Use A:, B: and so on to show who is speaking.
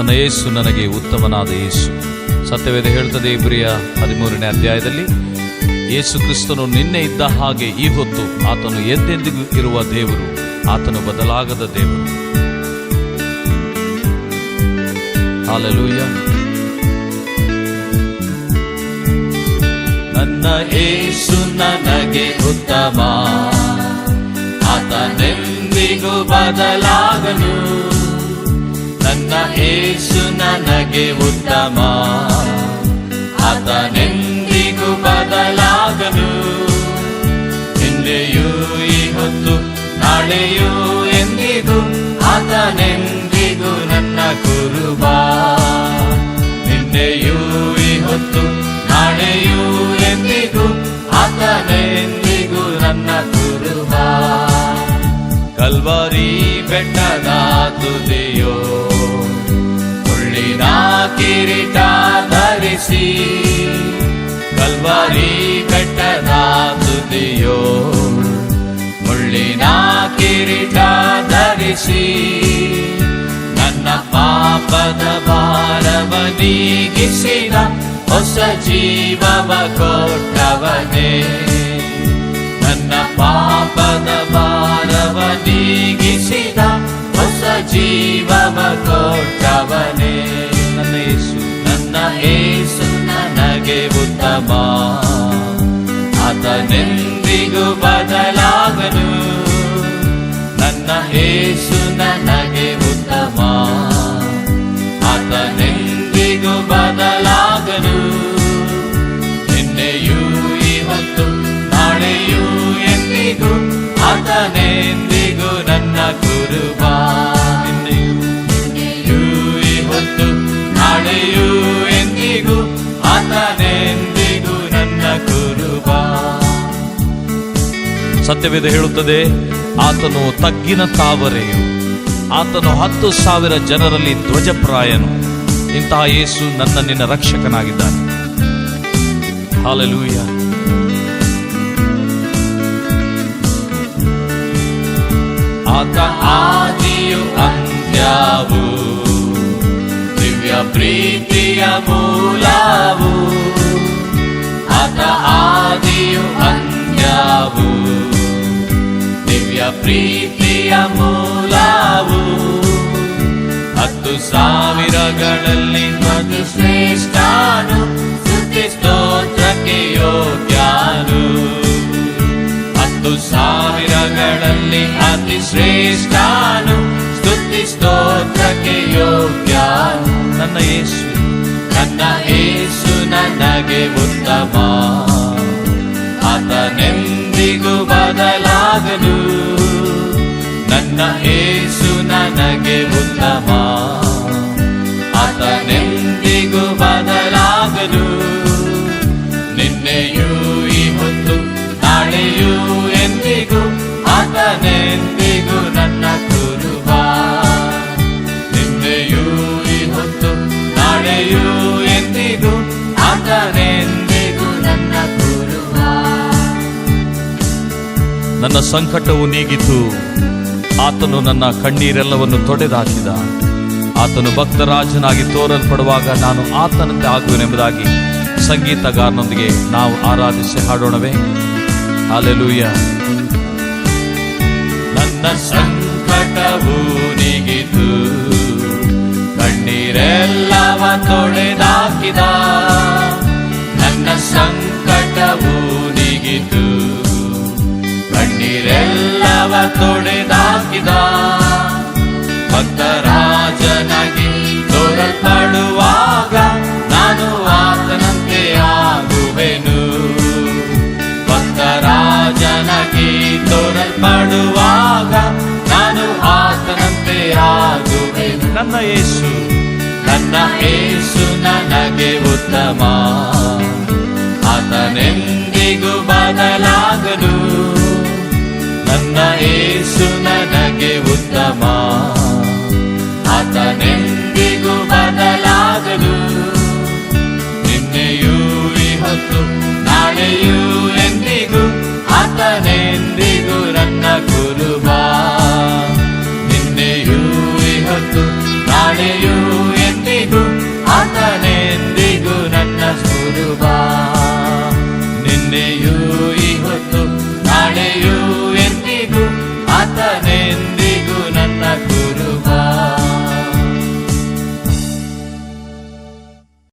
A: ನನ್ನ ಯೇಸು ನನಗೆ ಉತ್ತಮನಾದ ಯೇಸು. ಸತ್ಯವೇದ ಹೇಳ್ತದೆ ಇಬ್ರಿಯ ಹದಿಮೂರನೇ ಅಧ್ಯಾಯದಲ್ಲಿ, ಯೇಸು ಕ್ರಿಸ್ತನು ನಿನ್ನೆ ಇದ್ದ ಹಾಗೆ ಈ ಹೊತ್ತು ಆತನು ಎಂದೆಂದಿಗೂ ಇರುವ ದೇವರು, ಆತನು ಬದಲಾಗದ ದೇವರು. ಹಾಲೆಲೂಯ. ನನ್ನ ಏಸು ನನಗೆ ಉತ್ತಮ, ಆತನೆಂದಿಗೂ ಬದಲಾಗನು. ಏಸು ನನಗೆ ಉತ್ತಮ. ಆತನೆಂದಿಗೂ ಬದಲಾಗನು. ಹಿಂದೆಯೂ ಹೊತ್ತು, ನಾಳೆಯೂ ಎಂದಿಗೂ ಆತನೆಂದಿಗೂ ನನ್ನ ಕುರುಬ. ನಿನ್ನೆಯೂ ಹೊತ್ತು, ನಾಳೆಯೂ ಎಂದಿಗೂ ಆತನೆಂದಿಗೂ ನನ್ನ ಕುರುಬ. ಕಲ್ವರಿ ಬೆಟ್ಟದ ತುದಿಯೋ ಮುಳ್ಳಿನ ಕಿರೀಟ ಧರಿಸಿ ಕಲ್ವರಿ ಬೆಟ್ಟದ ತುದಿಯೋ ಮುಳ್ಳಿನ ಕಿರೀಟ ಧರಿಸಿ ನನ್ನ ಪಾಪದ ಭಾರವ ನೀಗಿಸಿದ ಹೊಸ ಜೀವವ ಕೊಟ್ಟವನೇ ನನ್ನ ಪಾಪದ ಭಾರವ ನೀಗಿಸಿದ ಹೊಸ ಜೀವವ ಕೊಟ್ಟವನೇ ಉತ್ತಮ. ಆತನೆಂದಿಗೂ ಬದಲಾಗನು ನನ್ನ ಏಸು ನನಗೆ ಉತ್ತಮ. ಆತನೆಂದಿಗೂ ಬದಲಾಗನು ನಿನ್ನೆಯೂ ಇವತ್ತು ನಾಳೆಯೂ ಎಂದಿಗೂ ಆತನೆಂದಿಗೂ ನನ್ನ ಕುರುಬ ನಿನ್ನೆಯೂ ಇವತ್ತು ನಾಳೆಯೂ ಸತ್ಯವೇದ ಹೇಳುತ್ತದೆ, ಆತನು ತಗ್ಗಿನ ತಾವರೆಯು. ಆತನು ಹತ್ತು ಸಾವಿರ ಜನರಲ್ಲಿ ಧ್ವಜಪ್ರಾಯನು. ಇಂತಹ ಯೇಸು ನನ್ನ ನಿನ್ನ ರಕ್ಷಕನಾಗಿದ್ದಾನೆ. ಹಾಲೆಲೂಯ. ಆತ ಆದಿಯು ಅಂತ್ಯವು ದಿವ್ಯ ಪ್ರೀತಿಯ ಮೂಲವು. ಆತ ಆದಿಯು ಪ್ರೀತಿಯ ಮೂಲವು ಹತ್ತು ಸಾವಿರಗಳಲ್ಲಿ ಮಧು ಶ್ರೇಷ್ಠನು ಸ್ತುತಿ ಸ್ತೋತ್ರಕ್ಕೆ ಯೋಗ್ಯನು. ಹತ್ತು ಸಾವಿರಗಳಲ್ಲಿ ಅತಿ ಶ್ರೇಷ್ಠನು ಸ್ತುತಿ ಸ್ತೋತ್ರಕ್ಕೆ ಯೋಗ್ಯಾನು. ನನ್ನ ಯೇಸು ನನ್ನ ಯೇಸು ನನಗೆ ಉತ್ತಮ. ಉತ್ತಮ ಆತನೆಂದಿಗೂ ಬದಲಾಗನು ನಿನ್ನೆಯೂ ಈ ಹೊತ್ತು, ನಾಳೆಯೂ ಎಂದಿಗೂ ಆತನೆಂದಿಗೂ ನನ್ನ ಕುರುಬ. ನಿನ್ನೆಯೂ ಈ ಹೊತ್ತು, ನಾಳೆಯೂ ಎಂದಿಗೂ ಆತನೆಂದಿಗೂ ನನ್ನ ಕುರುಬ. ನನ್ನ ಸಂಕಟವು ನೀಗಿತು. ಆತನು ನನ್ನ ಕಣ್ಣೀರೆಲ್ಲವನ್ನು ತೊಡೆದಾಕಿದ. ಆತನು ಭಕ್ತರಾಜನಾಗಿ ತೋರಲ್ಪಡುವಾಗ ನಾನು ಆತನಂತೆ ಆಗುವೆನೆಂಬುದಾಗಿ ಸಂಗೀತಗಾರನೊಂದಿಗೆ ನಾವು ಆರಾಧಿಸಿ ಹಾಡೋಣವೇ. ಅಲೆಲೂಯ ನನ್ನ ಸಂಕಟವು ನೀಗಿತು. ಕಣ್ಣೀರೆಲ್ಲವ ತೊಡೆದಾಕಿದ. ನನ್ನ ಸಂಕಟವು ನೀಗಿತು. ತೊಡೆದಾಕಿದ. ಭಕ್ತರಾಜನಾಗಿ ತೋರಲ್ಪಡುವಾಗ ನಾನು ಆತನಂತೆ ಆಗುವೆನು. ಭಕ್ತರಾಜನಾಗಿ ತೋರಲ್ಪಡುವಾಗ ನಾನು ಆತನಂತೆ ಆಗುವೆನು. ನನ್ನ ಯೇಸು. ನನ್ನ ಯೇಸು ನನಗೆ ಉತ್ತಮ. ಆತನೆಂದಿಗೂ ಬದಲಾಗನು ಉತ್ತಮ. ಆತನೆಂದಿಗೂ ಬದಲಾಗನು ನಿನ್ನೆಯೂ ಈ ಹೊತ್ತು, ನಾಳೆಯೂ ಎಂದಿಗೂ ಆತನೆಂದಿಗೂ ನನ್ನ ಗುರುಬಾ ನಿನ್ನೆಯೂ ಈ ಹೊತ್ತು, ನಾಳೆಯೂ